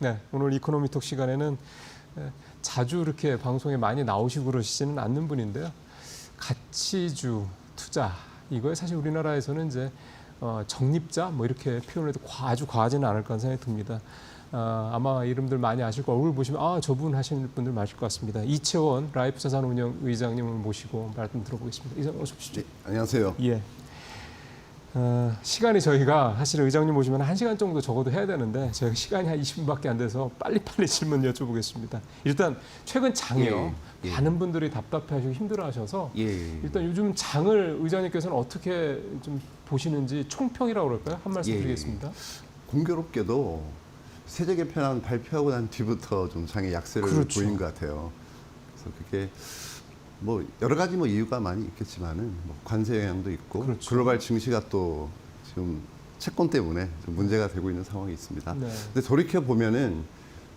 네, 오늘 이코노미톡 시간에는 에, 자주 이렇게 방송에 많이 나오시고 그러시지는 않는 분인데요. 가치주 투자 이거에 사실 우리나라에서는 이제 어, 적립자 뭐 이렇게 표현해도 과- 아주 과하지는 않을 거란 생각이 듭니다. 아, 아마 이름들 많이 아실 거 얼굴 보시면 아 저분 하시는 분들 많으실 것 같습니다. 이채원 라이프 자산운영 의장님을 모시고 말씀 들어보겠습니다. 이장 어서 오십시오. 네, 안녕하세요. 예. 어, 시간이 저희가 사실 의장님 오시면 한 시간 정도 적어도 해야 되는데 저희가 시간이 한 20분밖에 안 돼서 빨리빨리 질문 여쭤보겠습니다. 일단 최근 장이요. 예, 예. 많은 분들이 답답해하시고 힘들어하셔서 예. 일단 요즘 장을 의장님께서는 어떻게 좀 보시는지 총평이라고 그럴까요? 한 말씀 예. 드리겠습니다. 공교롭게도 세제 개편안 발표하고 난 뒤부터 좀 장의 약세를 그렇죠. 보인 것 같아요. 그래서 그게 뭐 여러 가지 뭐 이유가 많이 있겠지만은 뭐 관세 영향도 있고 그렇죠. 글로벌 증시가 또 지금 채권 때문에 좀 문제가 되고 있는 상황이 있습니다. 네. 근데 돌이켜 보면은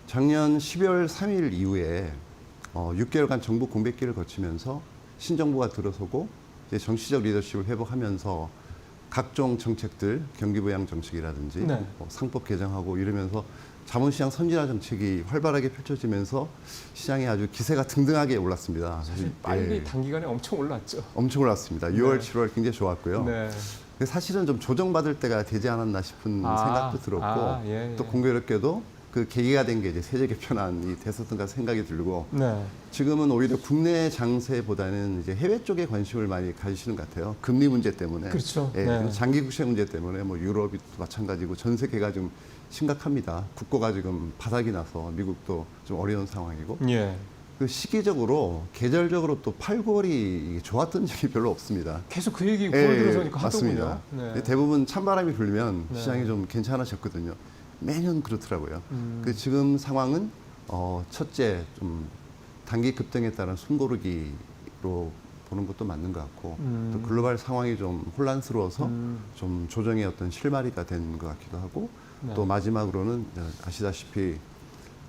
작년 12월 3일 이후에 어, 6개월간 정부 공백기를 거치면서 신정부가 들어서고 이제 정치적 리더십을 회복하면서 각종 정책들 경기 부양 정책이라든지 네. 뭐 상법 개정하고 이러면서 자본시장 선진화 정책이 활발하게 펼쳐지면서 시장이 아주 기세가 등등하게 올랐습니다. 사실 빨리 예, 단기간에 엄청 올랐죠. 엄청 올랐습니다. 6월, 네. 7월 굉장히 좋았고요. 네. 사실은 좀 조정받을 때가 되지 않았나 싶은 아, 생각도 들었고 아, 예, 또 예. 공교롭게도 그 계기가 된 게 이제 세제 개편안이 됐었던가 생각이 들고 네. 지금은 오히려 국내 장세보다는 이제 해외 쪽에 관심을 많이 가지시는 것 같아요. 금리 문제 때문에. 그렇죠. 예, 네. 장기 국채 문제 때문에 뭐 유럽이 또 마찬가지고 전 세계가 좀 심각합니다. 국고가 지금 바닥이 나서 미국도 좀 어려운 상황이고 예. 그 시기적으로 계절적으로 또 8, 9월이 좋았던 적이 별로 없습니다. 계속 그 얘기 예, 9월 들어서니까 맞습니다. 하더군요. 네. 대부분 찬바람이 불면 네. 시장이 좀 괜찮아졌거든요. 매년 그렇더라고요. 음. 그 지금 상황은 어, 첫째 좀 단기 급등에 따른 숨고르기로 보는 것도 맞는 것 같고 음. 또 글로벌 상황이 좀 혼란스러워서 음. 좀 조정의 어떤 실마리가 된 것 같기도 하고 네. 또 마지막으로는 어, 아시다시피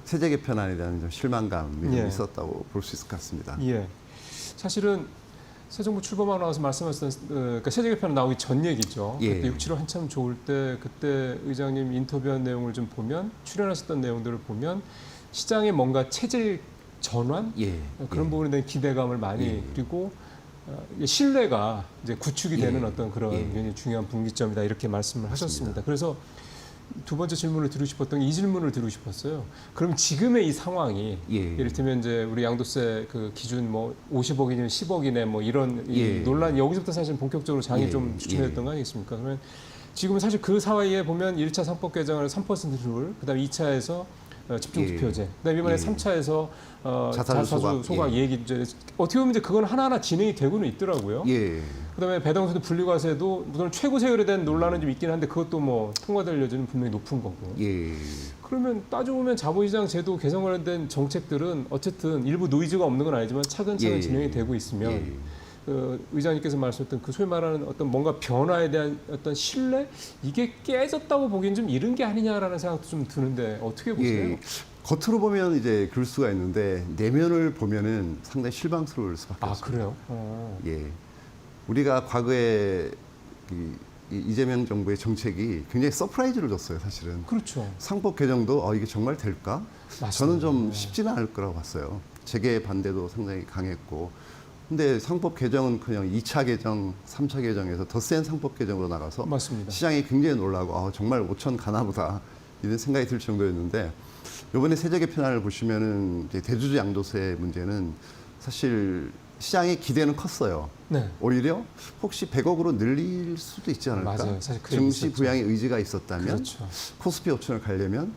세제 개편안에 대한 좀 실망감이 좀 예. 있었다고 볼 수 있을 것 같습니다. 예. 사실은 새 정부 출범하고 나서 말씀하셨던 어, 그러니까 세제 개편 나오기 전 얘기죠. 예. 그때 6, 7월 한참 좋을 때 그때 의장님 인터뷰한 내용을 좀 보면 출연하셨던 내용들을 보면 시장에 뭔가 체질 전환 예. 어, 그런 예. 부분에 대한 기대감을 많이 예. 그리고 어, 신뢰가 이제 구축이 예. 되는 어떤 그런 예. 굉장히 중요한 분기점이다 이렇게 말씀을 맞습니다. 하셨습니다. 그래서 두 번째 질문을 드리고 싶었던 게 이 질문을 드리고 싶었어요. 그럼 지금의 이 상황이 예. 이를테면 이제 우리 양도세 그 기준 뭐 50억이면 10억이네 뭐 이런 이 예. 논란 여기서부터 사실 본격적으로 장이 예. 좀 주춤했던 거 아니겠습니까? 그러면 지금은 사실 그 사이에 보면 1차 상법 개정을 3%룰, 그다음에 2차에서 어, 집중 예. 투표제, 그다음에 이번에 예. 3차에서 어, 자사주 소각, 소각 예. 얘기 이제 어떻게 보면 이제 그건 하나하나 진행이 되고는 있더라고요. 예. 그다음에 배당세도 분리과세도 물론 최고 세율에 대한 논란은 좀 있긴 한데 그것도 뭐 통과될 여지는 분명히 높은 거고. 예. 그러면 따져보면 자본시장 제도 개선 관련된 정책들은 어쨌든 일부 노이즈가 없는 건 아니지만 차근차근 예. 진행이 되고 있으면 예. 그 의장님께서 말씀했던 그 소위 말하는 어떤 뭔가 변화에 대한 어떤 신뢰 이게 깨졌다고 보기엔 좀 이른 게 아니냐라는 생각도 좀 드는데 어떻게 보세요? 예. 겉으로 보면 이제 그럴 수가 있는데 내면을 보면은 상당히 실망스러울 수밖에 아 없습니다. 그래요? 어. 예. 우리가 과거에 이, 이 이재명 정부의 정책이 굉장히 서프라이즈를 줬어요, 사실은. 그렇죠. 상법 개정도 어 이게 정말 될까? 맞습니다. 저는 좀 네. 쉽지는 않을 거라고 봤어요. 재계 반대도 상당히 강했고. 근데 상법 개정은 그냥 2차 개정, 3차 개정에서 더 센 상법 개정으로 나가서 맞습니다. 시장이 굉장히 놀라고 아, 정말 5천 가나 보다 이런 생각이 들 정도였는데 이번에 세제 개편안을 보시면은 이제 대주주 양도세 문제는 사실 시장의 기대는 컸어요. 네. 오히려 혹시 100억으로 늘릴 수도 있지 않을까? 맞아요. 사실 증시 있었죠. 부양의 의지가 있었다면 그렇죠. 코스피 5천을 가려면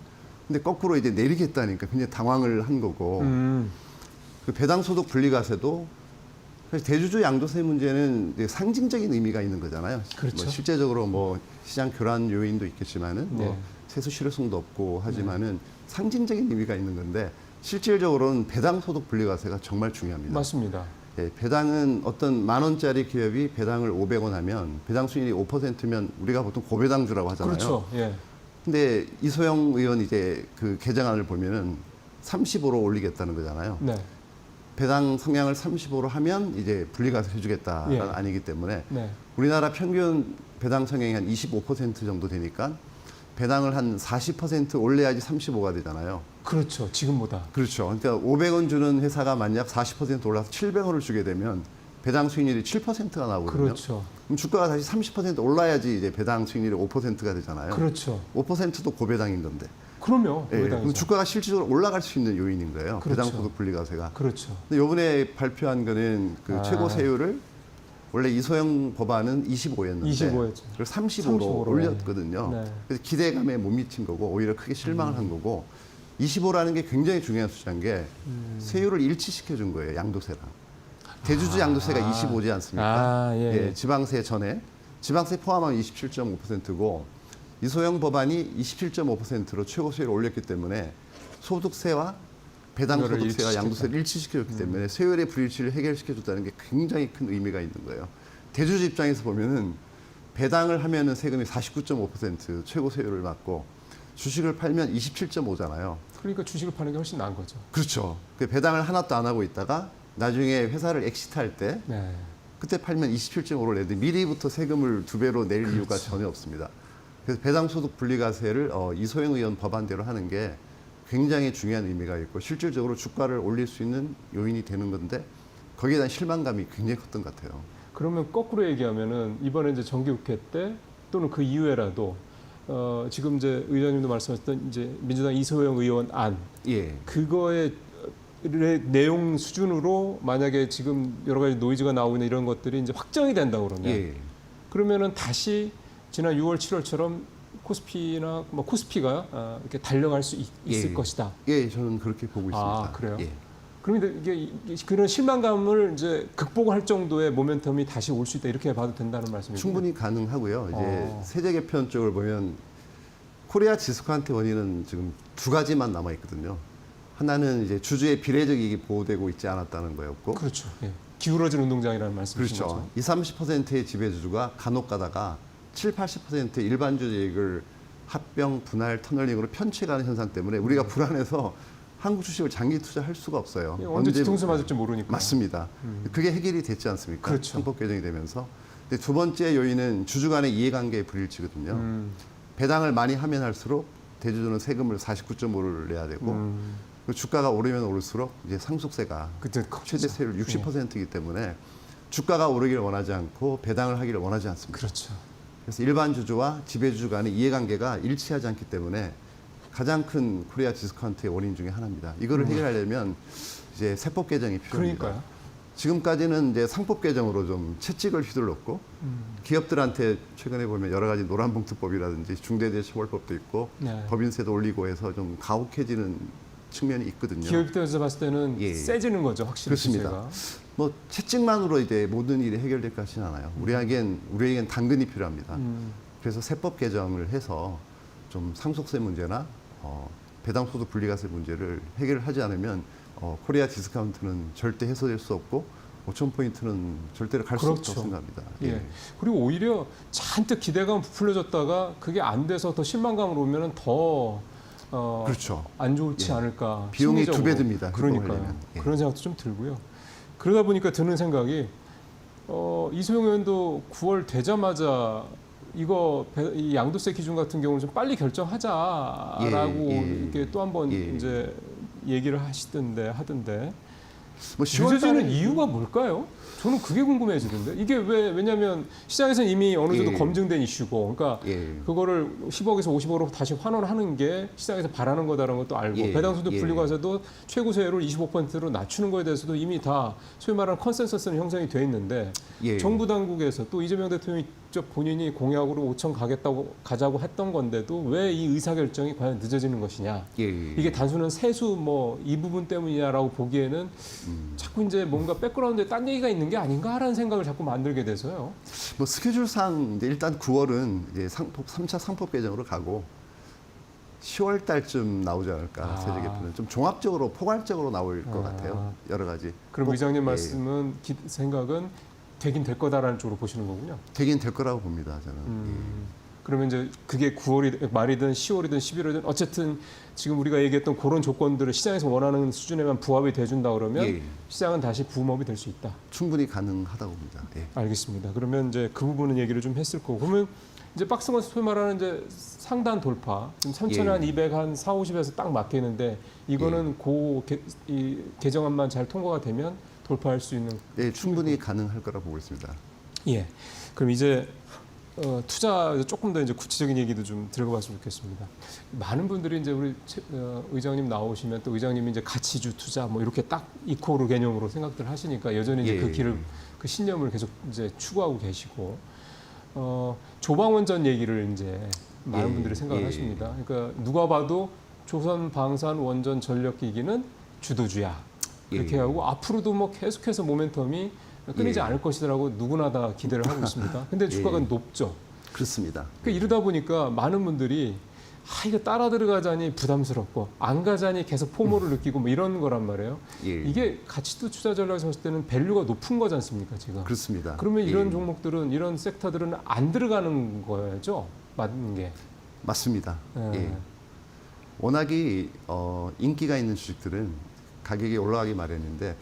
근데 거꾸로 이제 내리겠다니까 굉장히 당황을 한 거고 음. 그 배당 소득 분리과세도 사실 대주주 양도세 문제는 상징적인 의미가 있는 거잖아요. 그렇죠. 뭐 실제적으로 뭐 시장 교란 요인도 있겠지만은 뭐 네. 세수 실효성도 없고 하지만은 상징적인 의미가 있는 건데 실질적으로는 배당 소득 분리과세가 정말 중요합니다. 맞습니다. 예, 배당은 어떤 만 원짜리 기업이 배당을 500원 하면 배당 수익이 5%면 우리가 보통 고배당주라고 하잖아요. 그렇죠. 예. 근데 이소영 의원 이제 그 개정안을 보면은 35로 올리겠다는 거잖아요. 네. 배당 성향을 35로 하면 이제 분리가세 해주겠다가 예. 아니기 때문에 네. 우리나라 평균 배당 성향이 한 25% 정도 되니까 배당을 한 40% 올려야지 35가 되잖아요. 그렇죠. 지금보다. 그렇죠. 그러니까 500원 주는 회사가 만약 40% 올라서 700원을 주게 되면 배당 수익률이 7%가 나오거든요. 그렇죠. 그럼 주가가 다시 30% 올라야지 이제 배당 수익률이 5%가 되잖아요. 그렇죠. 5%도 고배당인 건데. 그럼요. 예. 그럼 주가가 실질적으로 올라갈 수 있는 요인인 거예요. 그렇죠. 배당 소득 분리과세가. 그렇죠. 근데 요번에 발표한 거는 그 아. 최고 세율을 원래 이소영 법안은 25였는데 25였죠. 그걸 30으로, 35로 올렸거든요. 네. 그래서 기대감에 못 미친 거고 오히려 크게 실망을 한 거고 25라는 게 굉장히 중요한 숫자인 게 음. 세율을 일치시켜 준 거예요. 양도세랑. 대주주 양도세가 25지 않습니까? 아, 예. 예, 지방세 전에 지방세 포함하면 27.5%고 이소영 법안이 27.5%로 최고 세율을 올렸기 때문에 소득세와 배당 소득세와. 양도세를 일치시켰기 음. 때문에 세율의 불일치를 해결시켜줬다는 게 굉장히 큰 의미가 있는 거예요. 대주주 입장에서 보면은 배당을 하면은 세금이 49.5% 최고 세율을 맞고 주식을 팔면 27.5잖아요. 그러니까 주식을 파는 게 훨씬 나은 거죠. 그렇죠. 그 배당을 하나도 안 하고 있다가 나중에 회사를 엑시트할 때 네. 그때 팔면 27.5를 내는데 미리부터 세금을 두 배로 낼 이유가 그렇죠. 전혀 없습니다. 그래서 배당소득 분리과세를 어, 이소영 의원 법안대로 하는 게 굉장히 중요한 의미가 있고 실질적으로 주가를 올릴 수 있는 요인이 되는 건데 거기에 대한 실망감이 굉장히 컸던 것 같아요. 그러면 거꾸로 얘기하면은 이번에 이제 정기국회 때 또는 그 이후에라도 어, 지금 이제 의장님도 말씀하셨던 이제 민주당 이소영 의원 안 예. 그거의 의 내용 수준으로 만약에 지금 여러 가지 노이즈가 나오고 있는 이런 것들이 이제 확정이 된다 그러면 예. 그러면은 다시 지난 6월 7월처럼 코스피나 뭐 코스피가 아, 이렇게 달려갈 수 있, 예. 을 것이다. 예, 저는 그렇게 보고 있습니다. 아, 그래요? 예. 그러면 이게 이- 그런 실망감을 이제 극복할 정도의 모멘텀이 다시 올 수 있다 이렇게 봐도 된다는 말씀이죠. 충분히 가능하고요. 이제 어. 세제 개편 쪽을 보면 코리아 지스코한테 원인은 지금 두 가지만 남아 있거든요. 하나는 이제 주주의 비례적 이익이 보호되고 있지 않았다는 거였고, 그렇죠. 예. 기울어진 운동장이라는 말씀이신 그렇죠. 거죠. 20, 30%의 지배주주가 간혹 가다가 7, 80%의 일반 이익을 합병, 분할, 터널링으로 편취가는 현상 때문에 우리가 불안해서 한국 주식을 장기 투자할 수가 없어요. 예, 언제 뒤통수 맞을지 모르니까. 맞습니다. 그게 해결이 됐지 않습니까? 그렇죠. 상법 개정이 되면서. 근데 두 번째 요인은 주주 간의 이해관계의 불일치거든요. 음, 배당을 많이 하면 할수록 대주주는 세금을 49.5를 내야 되고 음, 그 주가가 오르면 오를수록 이제 상속세가 그때 최대 세율 60%이기 때문에 주가가 오르기를 원하지 않고 배당을 하기를 원하지 않습니다. 그렇죠. 그래서 일반 주주와 지배주주 간의 이해관계가 일치하지 않기 때문에 가장 큰 코리아 디스카운트의 원인 중에 하나입니다. 이거를 해결하려면 이제 세법 개정이 필요합니다. 그러니까요. 지금까지는 이제 상법 개정으로 좀 채찍을 휘둘렀고 음, 기업들한테 최근에 보면 여러 가지 노란봉투법이라든지 중대재해처벌법도 있고 네. 법인세도 올리고 해서 좀 가혹해지는 측면이 있거든요. 기업 입장에서 봤을 때는 예. 세지는 거죠, 확실히 그렇습니다. 규제가. 뭐 채찍만으로 이제 모든 일이 해결될 것 같지는 않아요. 우리에겐 우리에겐 당근이 필요합니다. 음, 그래서 세법 개정을 해서 좀 상속세 문제나 어, 배당소득 분리과세 문제를 해결하지 않으면 어, 코리아 디스카운트는 절대 해소될 수 없고 5천 포인트는 절대로 갈수 그렇죠. 없다고 생각합니다. 예. 그리고 오히려 잔뜩 기대감 부풀려졌다가 그게 안 돼서 더 실망감으로 오면은 더 어, 그렇죠. 안 좋지 예. 않을까. 비용이 두. 배 듭니다. 예. 그런 생각도 좀 들고요. 그러다 보니까 드는 생각이 어, 이소영 의원도 9월 되자마자 이거 배- 이 양도세 기준 같은 경우는 좀 빨리 결정하자라고 예, 예. 이렇게 또 한번 예. 이제 얘기를 하시던데 하던데 뭐 10월 늦어지는 이유가 뭘까요? 저는 그게 궁금해지던데 이게 왜 왜냐하면 시장에서는 이미 어느 정도 예. 검증된 이슈고 그러니까 예. 그거를 10억에서 50억으로 다시 환원하는 게 시장에서 바라는 거다라는 것도 알고 예, 배당소득 예. 분리과세도 최고 세율을 25%로 낮추는 거에 대해서도 이미 다 소위 말하는 컨센서스는 형성이 돼 있는데 예. 정부 당국에서 또 이재명 대통령이 직접 본인이 공약으로 5천 가겠다고 가자고 했던 건데도 왜 이 의사결정이 과연 늦어지는 것이냐 예. 이게 단순한 세수 뭐 이 부분 때문이냐라고 보기에는 음. 자꾸 이제 뭔가 백그라운드에 딴 얘기가 있는 게 아닌가라는 생각을 자꾸 만들게 돼서요. 뭐 스케줄상 일단 9월은 이제 상법 3차 상법 개정으로 가고 10월 달쯤 나오지 않을까 아. 세제 개편은 좀 종합적으로 포괄적으로 나올 것 아. 같아요. 여러 가지. 그럼 꼭, 의장님 예, 말씀은 기- 생각은 되긴 될 거다라는 쪽으로 보시는 거군요. 되긴 될 거라고 봅니다. 저는. 음, 그러면 이제 그게 9월이 말이든 10월이든 11월이든 어쨌든 지금 우리가 얘기했던 그런 조건들을 시장에서 원하는 수준에만 부합이 돼준다 그러면 예. 시장은 다시 부업이 될 수 있다. 충분히 가능하다고 봅니다. 예. 알겠습니다. 그러면 이제 그 부분은 얘기를 좀 했을 거고 그러면 이제 박스권 소위 말하는 이제 상단 돌파. 지금 선천이 예. 한 200, 한 4, 50에서 딱 막히는데 이거는 고 개, 이 개정안만 잘 통과가 되면 돌파할 수 있는 예, 충분히 가능할 거라 보고 있습니다. 예. 그럼 이제 어, 투자 조금 더 이제 구체적인 얘기도 좀 들어봤으면 좋겠습니다. 많은 분들이 이제 우리 최- 어, 의장님 나오시면 또 의장님이 이제 가치주 투자 뭐 이렇게 딱 이코르 개념으로 생각들 하시니까 여전히 이제 예, 그 예, 길을 예. 그 신념을 계속 이제 추구하고 계시고 어, 조방원 전 얘기를 이제 많은 예, 분들이 생각을 예. 하십니다. 그러니까 누가 봐도 조선 방산 원전 전력 기기는 주도주야. 이렇게 예. 하고 앞으로도 뭐 계속해서 모멘텀이 끊이지 예. 않을 것이라고 누구나 다 기대를 하고 있습니다. 근데 주가가 예. 높죠. 그렇습니다. 그러니까 이러다 보니까 많은 분들이 아 이거 따라 들어가자니 부담스럽고 안 가자니 계속 포모를 느끼고 뭐 이런 거란 말이에요. 예. 이게 가치도 투자 전략에서 봤을 때는 밸류가 높은 거지 않습니까 지금? 그렇습니다. 그러면 이런 예. 종목들은 이런 섹터들은 안 들어가는 거죠. 맞는 게. 맞습니다. 예. 예. 워낙이 어, 인기가 있는 주식들은 가격이 올라가기 마련인데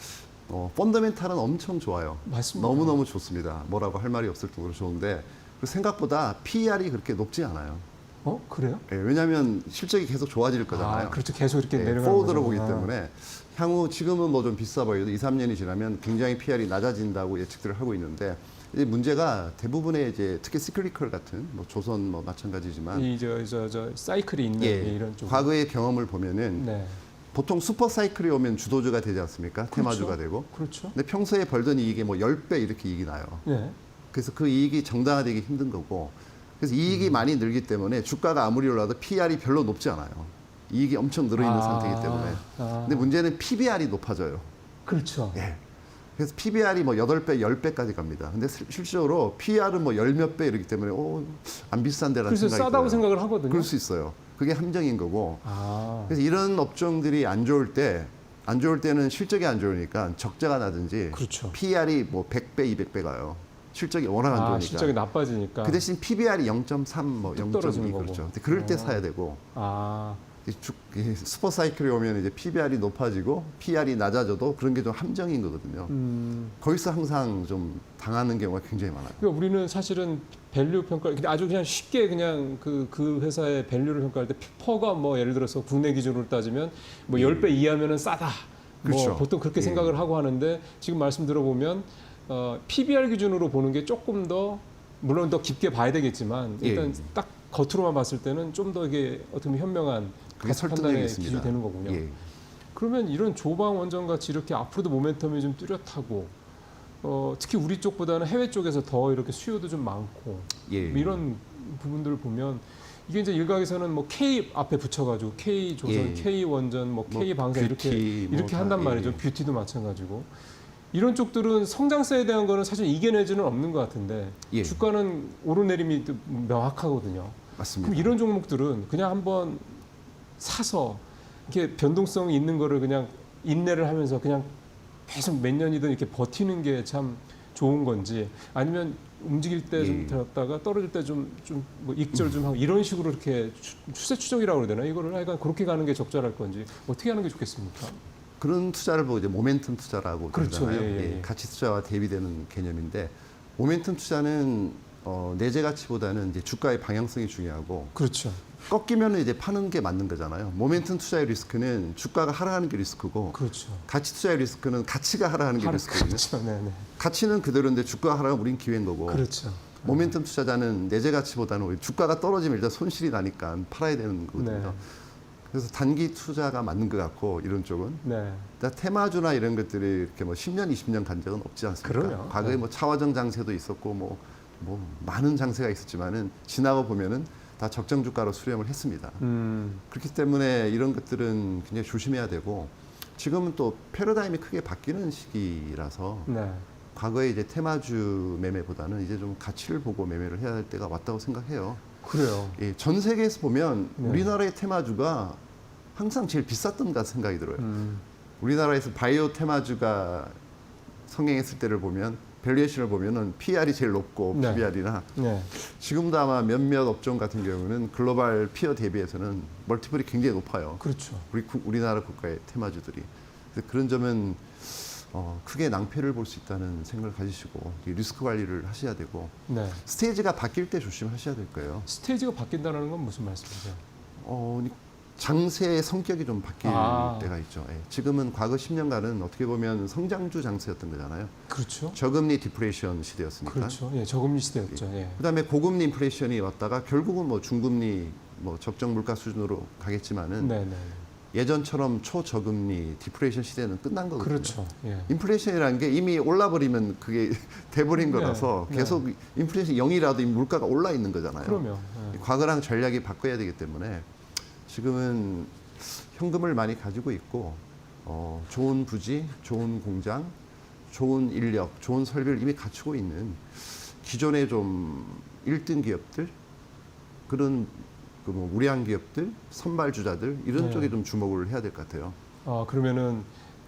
어, 펀더멘탈은 엄청 좋아요. 맞습니다. 너무 너무 좋습니다. 뭐라고 할 말이 없을 정도로 좋은데 그 생각보다 PER이 그렇게 높지 않아요. 어 그래요? 예, 왜냐하면 실적이 계속 좋아질 거잖아요. 아, 그렇죠. 계속 이렇게 예, 내려가는 포워드로. 보기 아. 때문에 향후 지금은 뭐 좀 비싸 보여도 2, 3년이 지나면 굉장히 PR이 낮아진다고 예측들을 하고 있는데 이제 문제가 대부분의 이제 특히 시크리컬 같은 뭐 조선 뭐 마찬가지지만 이저저 저 사이클이 있는 예, 이런 쪽. 과거의 경험을 보면은 네. 보통 슈퍼 사이클이 오면 주도주가 되지 않습니까? 테마주가 되고. 그렇죠. 근데 평소에 벌던 이익이 뭐 10배 이렇게 이익이 나요. 네. 그래서 그 이익이 정당화되기 힘든 거고. 그래서 이익이 음. 많이 늘기 때문에 주가가 아무리 올라도 PR이 별로 높지 않아요. 이익이 엄청 늘어있는 아, 상태이기 때문에. 아. 근데 문제는 PBR이 높아져요. 그렇죠. 예. 그래서 PBR이 뭐 8배, 10배까지 갑니다. 근데 실- 실질적으로 PR은 뭐 열 몇 배 이러기 때문에 오, 안 비싼데라는 그래서 생각이 싸다고 들어요. 생각을 하거든요. 그럴 수 있어요. 그게 함정인 거고. 아. 그래서 이런 업종들이 안 좋을 때, 안 좋을 때는 실적이 안 좋으니까 적자가 나든지 그렇죠. PR이 뭐 100배, 200배 가요. 실적이 워낙 안 좋으니까. 아, 실적이 나빠지니까. 그 대신 PBR이 0.3, 뭐뚝 떨어지는 0.2 거고. 그렇죠. 근데 그럴 때 어. 사야 되고 아. 이 슈퍼 사이클이 오면 이제 PBR이 높아지고 PR이 낮아져도 그런 게 좀 함정인 거거든요. 음. 거기서 항상 좀 당하는 경우가 굉장히 많아요. 그러니까 우리는 사실은 밸류 평가를 그냥 아주 그냥 쉽게 그냥 그, 그 회사의 밸류를 평가할 때 퍼가 뭐 예를 들어서 국내 기준으로 따지면 뭐 10배 이하면은 싸다. 뭐 그렇죠. 보통 그렇게 예. 생각을 하고 하는데 지금 말씀 들어보면 어, PBR 기준으로 보는 게 조금 더 물론 더 깊게 봐야 되겠지만 일단 예. 딱 겉으로만 봤을 때는 좀 더 이게 어떻게 보면 현명한 그게 설득력이 있습니다. 기준이 되는 거군요. 예. 그러면 이런 조방 원전 같이 이렇게 앞으로도 모멘텀이 좀 뚜렷하고 어, 특히 우리 쪽보다는 해외 쪽에서 더 이렇게 수요도 좀 많고 예. 뭐 이런 부분들을 보면 이게 이제 일각에서는 뭐 K 앞에 붙여가지고 K 조선, 예. K 원전, 뭐 뭐 K 방사 이렇게 뭐 이렇게 다, 한단 예, 말이죠. 예. 뷰티도 마찬가지고 이런 쪽들은 성장세에 대한 거는 사실 이겨내지는 없는 것 같은데 예. 주가는 오르내림이 또 명확하거든요. 맞습니다. 그럼 이런 종목들은 그냥 한번 사서 이렇게 변동성이 있는 거를 그냥 인내를 하면서 그냥 계속 몇 년이든 이렇게 버티는 게 참 좋은 건지 아니면 움직일 때좀 예. 들었다가 떨어질 때 좀 좀 뭐 익절 좀 하고 이런 식으로 이렇게 추- 추세 추종이라고 그래야 되나 이거를 하여간 그렇게 가는 게 적절할 건지 어떻게 하는 게 좋겠습니까? 그런 투자를 보고 이제 모멘텀 투자라고 그렇죠. 그러잖아요. 예, 예, 예. 가치 투자와 대비되는 개념인데 모멘텀 투자는 어, 내재 가치보다는 이제 주가의 방향성이 중요하고 그렇죠. 꺾이면 이제 파는 게 맞는 거잖아요. 모멘텀 투자의 리스크는 주가가 하락하는 게 리스크고 그렇죠. 가치 투자의 리스크는 가치가 하락하는 게 리스크거든요. 그렇죠. 네네. 가치는 그대로인데 주가가 하락하면 우린 기회인 거고 그렇죠. 모멘텀 투자자는 내재 가치보다는 오히려 주가가 떨어지면 일단 손실이 나니까 팔아야 되는 거거든요. 네. 그래서 단기 투자가 맞는 것 같고 이런 쪽은 네. 일단 테마주나 이런 것들이 이렇게 뭐 10년, 20년 간 적은 없지 않습니까? 그럼요. 과거에 네. 뭐 차화정 장세도 있었고 뭐, 뭐 많은 장세가 있었지만은 지나고 보면은 다 적정 주가로 수렴을 했습니다. 음. 그렇기 때문에 이런 것들은 굉장히 조심해야 되고 지금은 또 패러다임이 크게 바뀌는 시기라서 네. 과거에 이제 테마주 매매보다는 이제 좀 가치를 보고 매매를 해야 할 때가 왔다고 생각해요. 그래요. 예, 전 세계에서 보면 네. 우리나라의 테마주가 항상 제일 비쌌던 것 같은 생각이 들어요. 음. 우리나라에서 바이오 테마주가 성행했을 때를 보면 밸류에이션을 보면은 PR이 제일 높고 네. PBR이나 네. 지금도 아마 몇몇 업종 같은 경우는 글로벌 피어 대비해서는 멀티플이 굉장히 높아요. 그렇죠. 우리 국- 우리나라 국가의 테마주들이 그런 점은 어, 크게 낭패를 볼 수 있다는 생각을 가지시고 이 리스크 관리를 하셔야 되고 네. 스테이지가 바뀔 때 조심하셔야 될 거예요. 스테이지가 바뀐다는 건 무슨 말씀이세요? 어, 장세의 성격이 좀 바뀔 아. 때가 있죠. 예. 지금은 과거 10년간은 어떻게 보면 성장주 장세였던 거잖아요. 그렇죠. 저금리 디프레이션 시대였으니까. 그렇죠. 예, 저금리 시대였죠. 예. 그다음에 고금리 인플레이션이 왔다가 결국은 뭐 중금리 뭐 적정 물가 수준으로 가겠지만은 네, 네. 예전처럼 초저금리 디프레이션 시대는 끝난 거거든요. 그렇죠. 예. 인플레이션이라는 게 이미 올라버리면 그게 돼버린 네, 거라서 네. 계속 인플레이션 0이라도 이 물가가 올라 있는 거잖아요. 그러면 예. 과거랑 전략이 바꿔야 되기 때문에 지금은 현금을 많이 가지고 있고 어, 좋은 부지, 좋은 공장, 좋은 인력, 좋은 설비를 이미 갖추고 있는 기존의 좀 1등 기업들 그런 그뭐 우량 기업들, 선발주자들 이런 네. 쪽에 좀 주목을 해야 될 것 같아요. 아 그러면은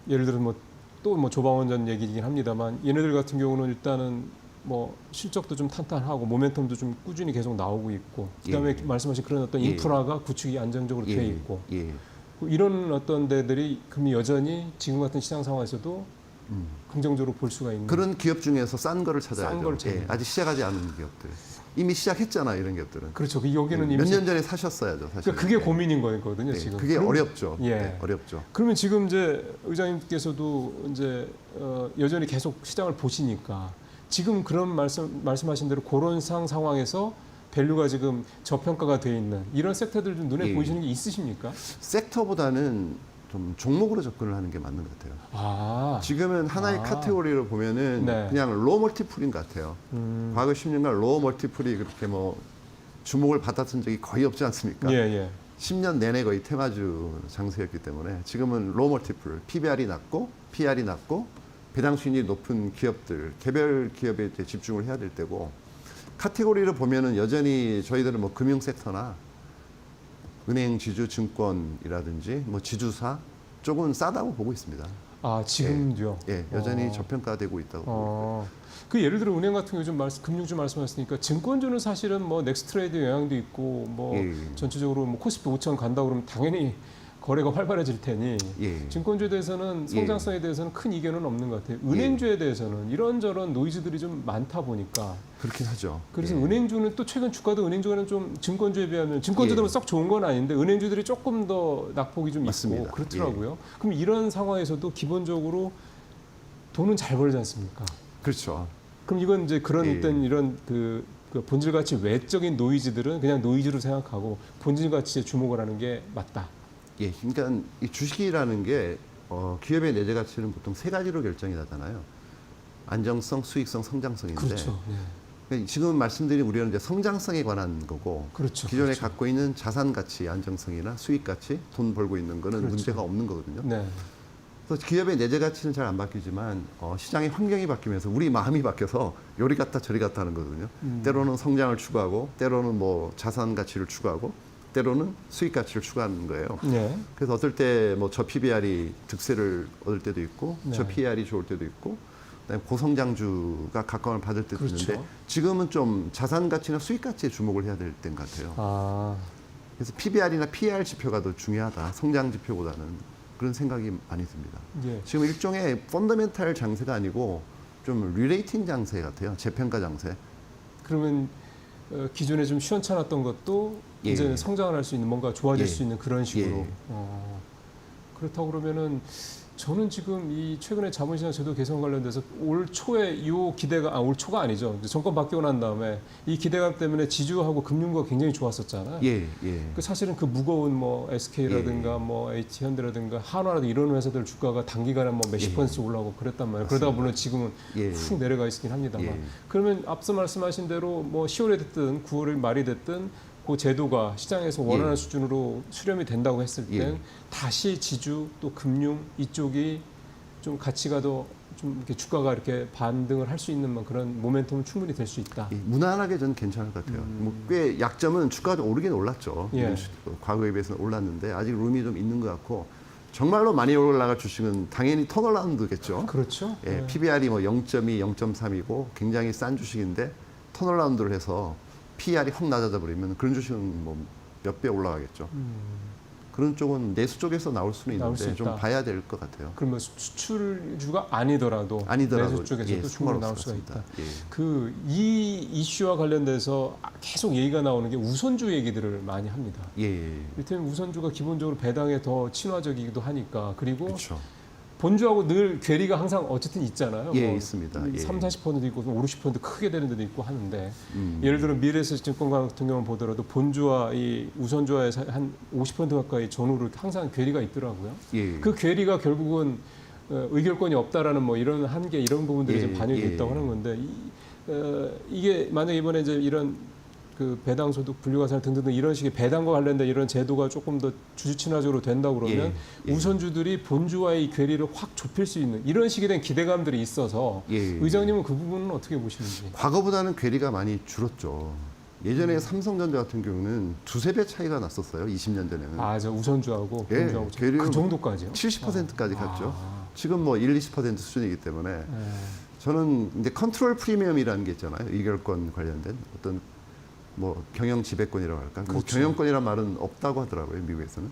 예를 들어 뭐또뭐 조방원 전 얘기이긴 합니다만 얘네들 같은 경우는 일단은 뭐 실적도 좀 탄탄하고 모멘텀도 좀 꾸준히 계속 나오고 있고 그다음에 예. 말씀하신 그런 어떤 예. 인프라가 구축이 안정적으로 돼 있고 예. 이런 어떤 데들이 그럼 여전히 지금 같은 시장 상황에서도 음. 긍정적으로 볼 수가 있는 그런 기업 중에서 싼 거를 찾아야죠. 싼 거를 찾아야 예, 아직 시작하지 않은 기업들. 이미 시작했잖아 이런 기업들은. 그렇죠. 그 여기는 이미 몇년 전에 사셨어야죠, 사실. 그러니까 그게 예. 고민인 거거든요 네, 지금. 그게 그럼- 어렵죠. 예. 네, 어렵죠. 그러면 지금 이제 의장님께서도 이제 어, 여전히 계속 시장을 보시니까 지금 그런 말씀 말씀하신 대로 그런 상 상황에서 밸류가 지금 저평가가 돼 있는 이런 섹터들 좀 눈에 예. 보이시는 게 있으십니까? 섹터보다는 좀 종목으로 접근을 하는 게 맞는 것 같아요. 아, 지금은 하나의 아. 카테고리로 보면은 네. 그냥 로우 멀티플인 것 같아요. 음, 과거 10년간 로우 멀티플이 그렇게 뭐 주목을 받았던 적이 거의 없지 않습니까? 예, 예. 10년 내내 거의 테마주 장세였기 때문에 지금은 로우 멀티플, PBR이 낮고 PR이 낮고 배당 수익률이 높은 기업들, 개별 기업에 집중을 해야 될 때고 카테고리를 보면은 여전히 저희들은 뭐 금융 섹터나 은행 지주 증권이라든지 뭐 지주사 쪽은 싸다고 보고 있습니다. 아 지금요. 예, 여전히 어. 저평가되고 있다고 어, 그 예를 들어 은행 같은 경우 좀 말씀, 금융주 말씀하셨으니까 증권주는 사실은 뭐 넥스트레이드 영향도 있고 뭐 예. 전체적으로 뭐 코스피 5천 간다 그러면 당연히 거래가 활발해질 테니 예. 증권주에 대해서는 예. 성장성에 대해서는 큰 이견은 없는 것 같아요. 은행주에 대해서는 이런저런 노이즈들이 좀 많다 보니까 그렇긴 하죠. 그래서 예. 은행주는 또 최근 주가도 은행주는 좀 증권주에 비하면 증권주들은 예. 썩 좋은 건 아닌데 은행주들이 조금 더 낙폭이 좀 맞습니다. 예. 있고 그렇더라고요. 그럼 이런 상황에서도 기본적으로 돈은 잘 벌지 않습니까? 그렇죠. 그럼 이건 이제 그런 예. 어떤 이런 그, 그 본질 가치 외적인 노이즈들은 그냥 노이즈로 생각하고 본질 가치에 주목을 하는 게 맞다. 예, 그러니까 이 주식이라는 게 어, 기업의 내재 가치는 보통 세 가지로 결정이 나잖아요. 안정성, 수익성, 성장성인데 그렇죠. 예. 그러니까 지금 말씀드린 우리는 이제 성장성에 관한 거고 그렇죠. 기존에 그렇죠. 갖고 있는 자산 가치, 안정성이나 수익 가치, 돈 벌고 있는 거는 그렇죠. 문제가 없는 거거든요. 네. 그래서 기업의 내재 가치는 잘 안 바뀌지만 어, 시장의 환경이 바뀌면서 우리 마음이 바뀌어서 요리 갔다 저리 갔다 하는 거거든요. 음. 때로는 성장을 추구하고 때로는 뭐 자산 가치를 추구하고 때로는 수익 가치를 추구하는 거예요. 네. 그래서 어떨 때 뭐 저 PBR이 득세를 얻을 때도 있고 네. 저 PR이 좋을 때도 있고 그다음에 고성장주가 각광을 받을 때도 그렇죠. 있는데 지금은 좀 자산 가치나 수익 가치에 주목을 해야 될 때인 것 같아요. 아, 그래서 PBR이나 PR 지표가 더 중요하다. 성장 지표보다는 그런 생각이 많이 듭니다. 예. 지금 일종의 펀더멘탈 장세가 아니고 좀 리레이팅 장세 같아요. 재평가 장세. 그러면 어, 기존에 좀 시원찮았던 것도 예. 이제는 성장을 할 수 있는 뭔가 좋아질 예. 수 있는 그런 식으로. 예. 어, 그렇다고 그러면은 저는 지금 이 최근에 자본시장 제도 개선 관련돼서 올 초에 이 기대가 아 올 초가 아니죠. 이제 정권 바뀌고 난 다음에 이 기대감 때문에 지주하고 금융구가 굉장히 좋았었잖아요. 예, 예. 그 사실은 그 무거운 뭐 SK라든가 뭐 H 현대라든가 한화라든가 이런 회사들 주가가 단기간에 뭐 몇십 예. 퍼센트씩 올라오고 그랬단 말이에요. 맞습니다. 그러다 물론 지금은 예. 훅 내려가 있긴 합니다만. 예. 그러면 앞서 말씀하신 대로 뭐 10월에 됐든 9월에 말이 됐든 그 제도가 시장에서 원하는 예. 수준으로 수렴이 된다고 했을 땐 예. 다시 지주 또 금융 이쪽이 좀 가치가 더 좀 이렇게 주가가 이렇게 반등을 할 수 있는 만 그런 모멘텀은 충분히 될 수 있다. 예, 무난하게 저는 괜찮을 것 같아요. 뭐꽤 약점은 주가가 오르긴 올랐죠. 음. 예. 과거에 비해서는 올랐는데 아직 룸이 좀 있는 것 같고 정말로 많이 올라갈 주식은 당연히 턴어라운드겠죠. 그렇죠. 예, 네. PBR이 뭐 0.2, 0.3이고 굉장히 싼 주식인데 턴어라운드를 해서 PR이 확 낮아져 버리면 그런 주식은 뭐 몇 배 올라가겠죠. 음. 그런 쪽은 내수 쪽에서 나올 수는 나올 수 있는데 좀 있다. 봐야 될 것 같아요. 그러면 수- 수출주가 아니더라도, 아니더라도 내수 쪽에서도 예, 충분히 나올 것 수가 같습니다. 있다. 예. 그이 이슈와 관련돼서 계속 얘기가 나오는 게 우선주 얘기들을 많이 합니다. 예. 이를테면 우선주가 기본적으로 배당에 더 친화적이기도 하니까 그리고 그렇죠. 본주하고 늘 괴리가 항상 어쨌든 있잖아요. 예, 뭐 있습니다. 예. 3, 40%도 있고 5, 60% 크게 되는 데도 있고 하는데 음. 예를 들어 미래에셋증권 같은 경우는 보더라도 본주와 이 우선주와의 사- 한50% 가까이 전후로 항상 괴리가 있더라고요. 예. 그 괴리가 결국은 어, 의결권이 없다라는 뭐 이런 한계 이런 부분들이 예, 좀 반영이 예. 있다고 하는 건데 이, 어, 이게 만약 이번에 이제 이런 그 배당 소득 분류가산 등등 이런 식의 배당과 관련된 이런 제도가 조금 더 주주 친화적으로 된다 그러면 예, 예. 우선주들이 본주와의 이 괴리를 확 좁힐 수 있는 이런 식에 대한 기대감들이 있어서 예. 의장님은 그 부분은 어떻게 보시는지? 과거보다는 괴리가 많이 줄었죠. 예전에 삼성전자 같은 경우는 두세 배 차이가 났었어요. 20년 전에는. 아, 저 우선주하고 예, 본주하고 그 정도까지요? 70%까지 갔죠. 아, 지금 뭐 1, 20% 수준이기 때문에 예. 저는 이제 컨트롤 프리미엄이라는 게 있잖아요. 의결권 관련된 어떤 뭐 경영 지배권이라고 할까? 뭐 그렇죠. 경영권이란 말은 없다고 하더라고요. 미국에서는.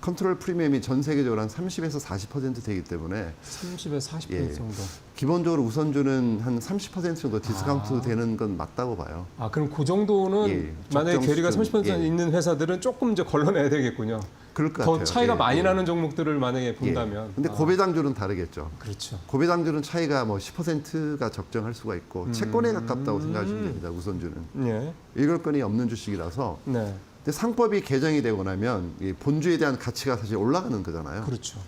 컨트롤 프리미엄이 전 세계적으로 한 30에서 40% 되기 때문에 30에서 40% 예. 정도. 기본적으로 우선주는 한 30% 정도 디스카운트 아. 되는 건 맞다고 봐요. 아 그럼 그 정도는 예, 만약에 괴리가 수준, 30% 예. 있는 회사들은 조금 이제 걸러내야 되겠군요. 그럴 것 더 같아요. 차이가 예, 많이 예. 나는 종목들을 만약에 예. 본다면. 근데 아, 고배당주는 다르겠죠. 그렇죠. 고배당주는 차이가 뭐 10%가 적정할 수가 있고 음. 채권에 가깝다고 생각하시면 됩니다. 우선주는 예. 의결권이 없는 주식이라서 네. 근데 상법이 개정이 되고 나면 이 본주에 대한 가치가 사실 올라가는 거잖아요. 그렇죠.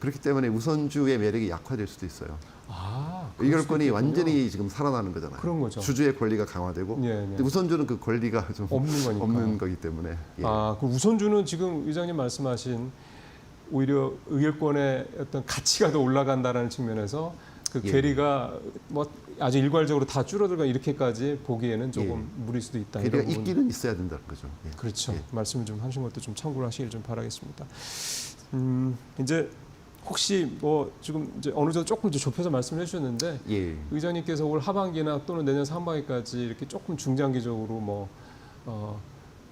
그렇기 때문에 우선주의 매력이 약화될 수도 있어요. 아. 의결권이. 완전히 지금 살아나는 거잖아요. 그런 거죠. 주주의 권리가 강화되고 예, 예. 근데 우선주는 그 권리가 좀 없는 거니까. 없는 거기 때문에 예. 아, 그 우선주는 지금 의장님 말씀하신 오히려 의결권의 어떤 가치가 더 올라간다라는 측면에서 그 예. 괴리가 뭐 아주 일괄적으로 다 줄어들거나 이렇게까지 보기에는 조금 무리일 수도 있다. 이런 부분. 있기는 있어야 된다는 거죠. 예. 그렇죠. 예. 말씀을 좀 하신 것도 좀 참고를 하시길 좀 바라겠습니다. 음, 이제 혹시 뭐 지금 이제 어느 정도 조금 이제 좁혀서 말씀을 해주셨는데 예. 의장님께서 올 하반기나 또는 내년 상반기까지 이렇게 조금 중장기적으로 뭐 어,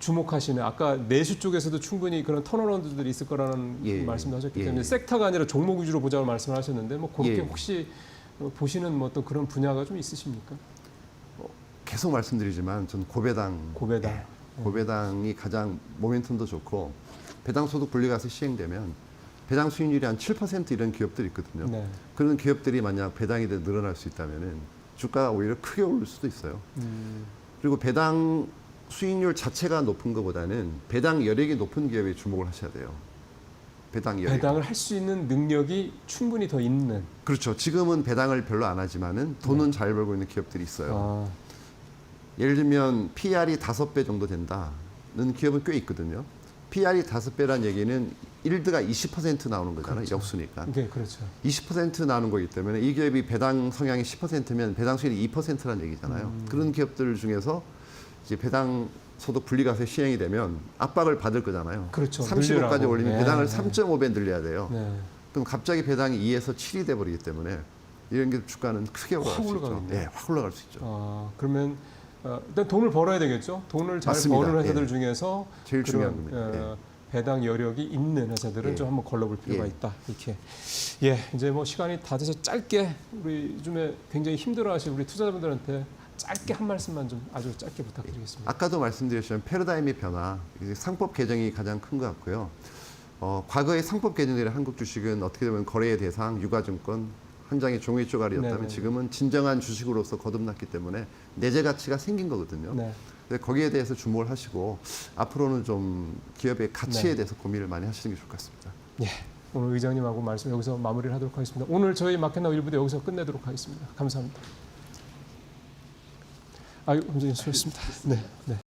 주목하시는 아까 내수 쪽에서도 충분히 그런 턴어라운드들이 있을 거라는 예. 말씀도 하셨기 예. 때문에 섹터가 아니라 종목 위주로 보자고 말씀을 하셨는데 뭐 그렇게 예. 혹시 어, 보시는 뭐 어떤 그런 분야가 좀 있으십니까? 계속 말씀드리지만 전 고배당 고배당. 예. 고배당이 가장 모멘텀도 좋고 배당 소득 분리가서 시행되면 배당 수익률이 한 7% 이런 기업들이 있거든요. 네. 그런 기업들이 만약 배당이 더 늘어날 수 있다면은 주가가 오히려 크게 오를 수도 있어요. 음, 그리고 배당 수익률 자체가 높은 것보다는 배당 여력이 높은 기업에 주목을 하셔야 돼요. 배당 여력. 배당을 할 수 있는 능력이 충분히 더 있는. 그렇죠. 지금은 배당을 별로 안 하지만은 돈은 잘 벌고 있는 기업들이 있어요. 네. 아, 예를 들면 PR이 다섯 배 정도 된다는 기업은 꽤 있거든요. PR이 다섯 배란 얘기는 일드가 20% 나오는 거잖아요. 그렇죠. 역수니까. 네, 그렇죠. 20% 나오는 거기 때문에 이 기업이 배당 성향이 10%면 배당 수익이 2%란 얘기잖아요. 음. 그런 기업들 중에서 이제 배당 소득 분리가세 시행이 되면 압박을 받을 거잖아요. 그렇죠. 35까지 늘리라고. 올리면 네, 배당을 네. 3.5배 늘려야 돼요. 네. 그럼 갑자기 배당이 2에서 7이 돼 버리기 때문에 이런 게 주가는 크게 올라갈 확수 있죠. 네, 확 올라갈 수 있죠. 아, 그러면 어, 일단 돈을 벌어야 되겠죠. 돈을 잘 맞습니다. 버는 회사들 예. 중에서 제일 중요한 겁니다. 어, 배당 여력이 있는 회사들은 예. 좀 한번 걸러볼 필요가 예. 있다. 이렇게. 예, 이제 뭐 시간이 다 돼서 짧게 우리 요즘에 굉장히 힘들어하시는 우리 투자자분들한테 짧게 한 말씀만 좀 아주 짧게 부탁드리겠습니다. 아까도 말씀드렸지만 패러다임의 변화, 상법 개정이 가장 큰 것 같고요. 어, 과거의 상법 개정들의 한국 주식은 어떻게 보면 거래의 대상, 유가증권, 한 장의 종이 쪼가리였다면 네네. 지금은 진정한 주식으로서 거듭났기 때문에 내재 가치가 생긴 거거든요. 네. 근데 거기에 대해서 주목을 하시고 앞으로는 좀 기업의 가치에 네. 대해서 고민을 많이 하시는 게 좋을 것 같습니다. 예. 오늘 의장님하고 말씀 여기서 마무리를 하도록 하겠습니다. 오늘 저희 마켓나 일부도 여기서 끝내도록 하겠습니다. 감사합니다. 아유, 원장님 수고했습니다. 네, 네.